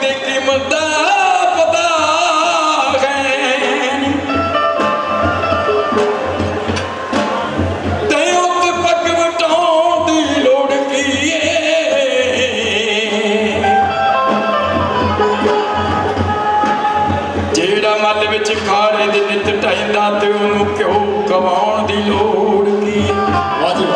ਦੀ ਕੀਮਤ ਦਾ ਪਤਾ ਹੈ। ਤੇ ਉੱਤ ਪੱਗ ਵਟਾਉਣ ਦੀ ਲੋੜ ਕੀ ਏ? ਜਿਹੜਾ ਮੱਲ ਵਿੱਚ ਖਾਰੇ ਦੇ ਨਿਤ ਢਾਈਂਦਾ ਤੇ ਉਹਨੂੰ ਕਿਉਂ ਕਵਾਉਣ ਦੀ ਲੋੜ ਕੀ ਵਾਜੀ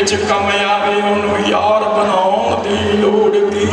ਵਿੱਚ ਕਮਯਾਬ ਉਹਨੂੰ ਯਾਰ ਬਣਾਉਣ ਦੀ ਲੋੜ ਕੀ?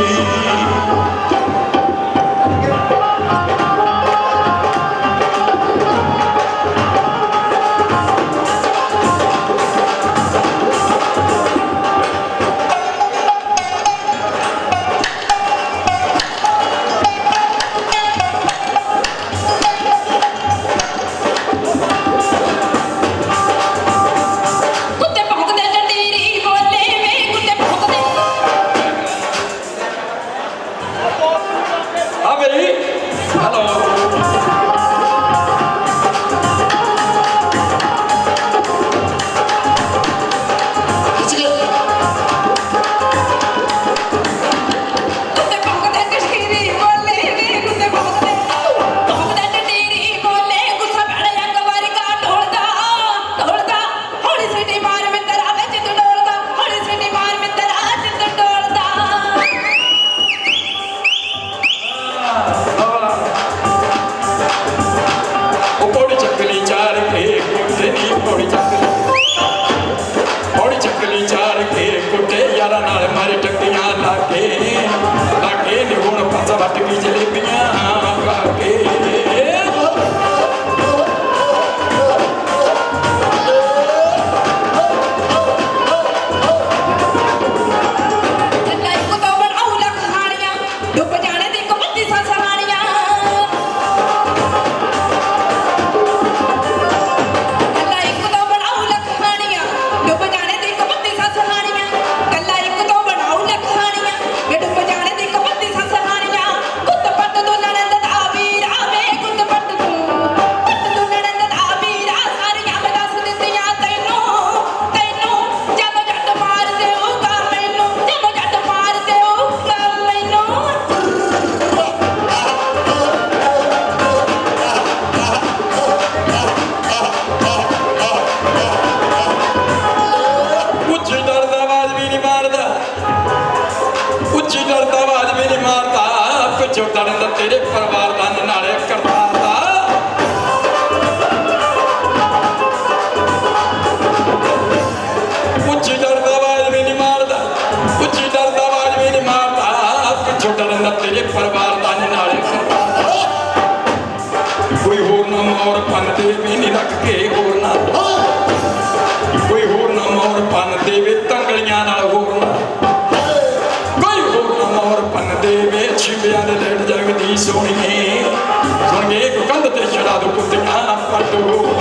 ਦੇ ਵਿੱਚ ਬਿਆਨ ਲੈਣ ਜਾਗਦੀ ਸੋਹਣੀ। ਸੁਣ ਕੇ ਕੰਧ ਤੇ ਚੜਾ ਦੋ ਪੁੱਤਾਂ ਪਟੋ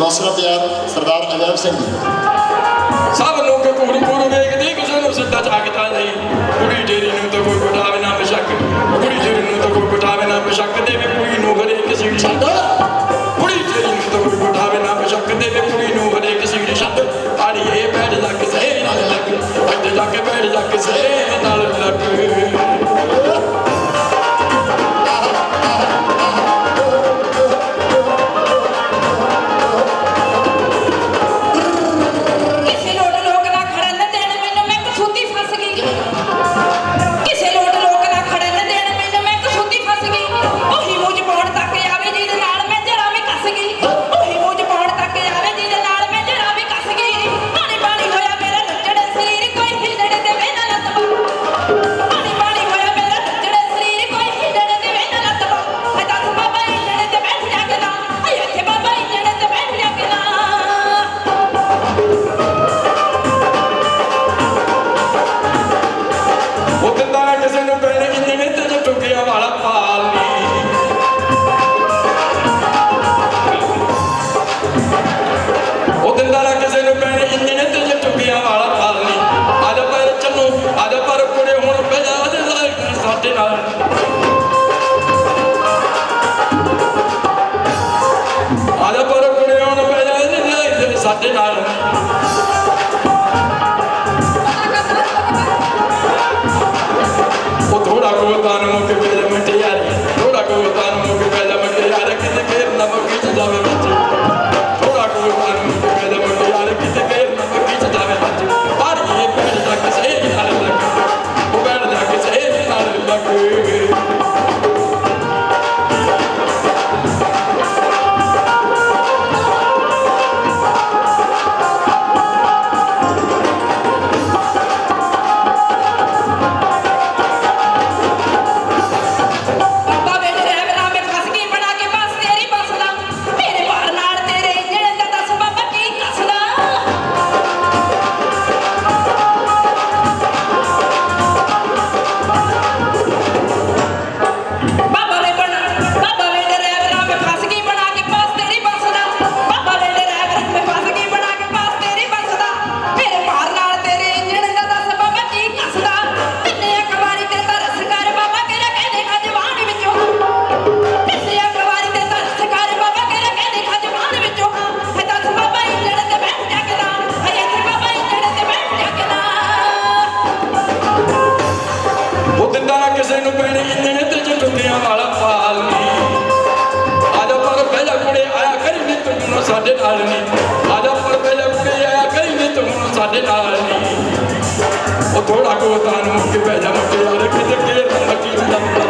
ਹੌਸਲਾ ਪਿਆਰ ਸਰਦਾਰ ਅਜੈਬ ਸਿੰਘ ਜੀ। ਸਭ ਲੋਕ ਕੁੜੀ ਕੋਲ ਵੇਖਦੇ ਕਿਸੇ ਨੂੰ ਸਿੱਧਾ ਚਾਕਦਾ ਨਹੀਂ। ਕੁੜੀ ਜੇਰੀ ਨੂੰ ਤਾਂ ਕੋਈ ਬਿਠਾਵੇ ਨਾ ਮਸ਼ੱਕ ਕੁੜੀ ਜੇਰੀ ਨੂੰ ਤਾਂ ਸਾਡੇ ਨਾਲ ਨਹੀਂ ਆਜਾ ਪਰ ਮੈਂ ਜਦ ਕੇ ਆਇਆ ਕਈ ਨਹੀਂ ਤੂੰ ਸਾਡੇ ਨਾਲ ਨਹੀਂ ਉਹ ਥੋੜਾ ਕੋ ਤਾਂ ਕਿ ਪੈ ਜਾ ਮੱਕੇ ਯਾਰ ਕਿਤੇ ਕੇ ਮੱਕੀ ਜਾਂਦਾ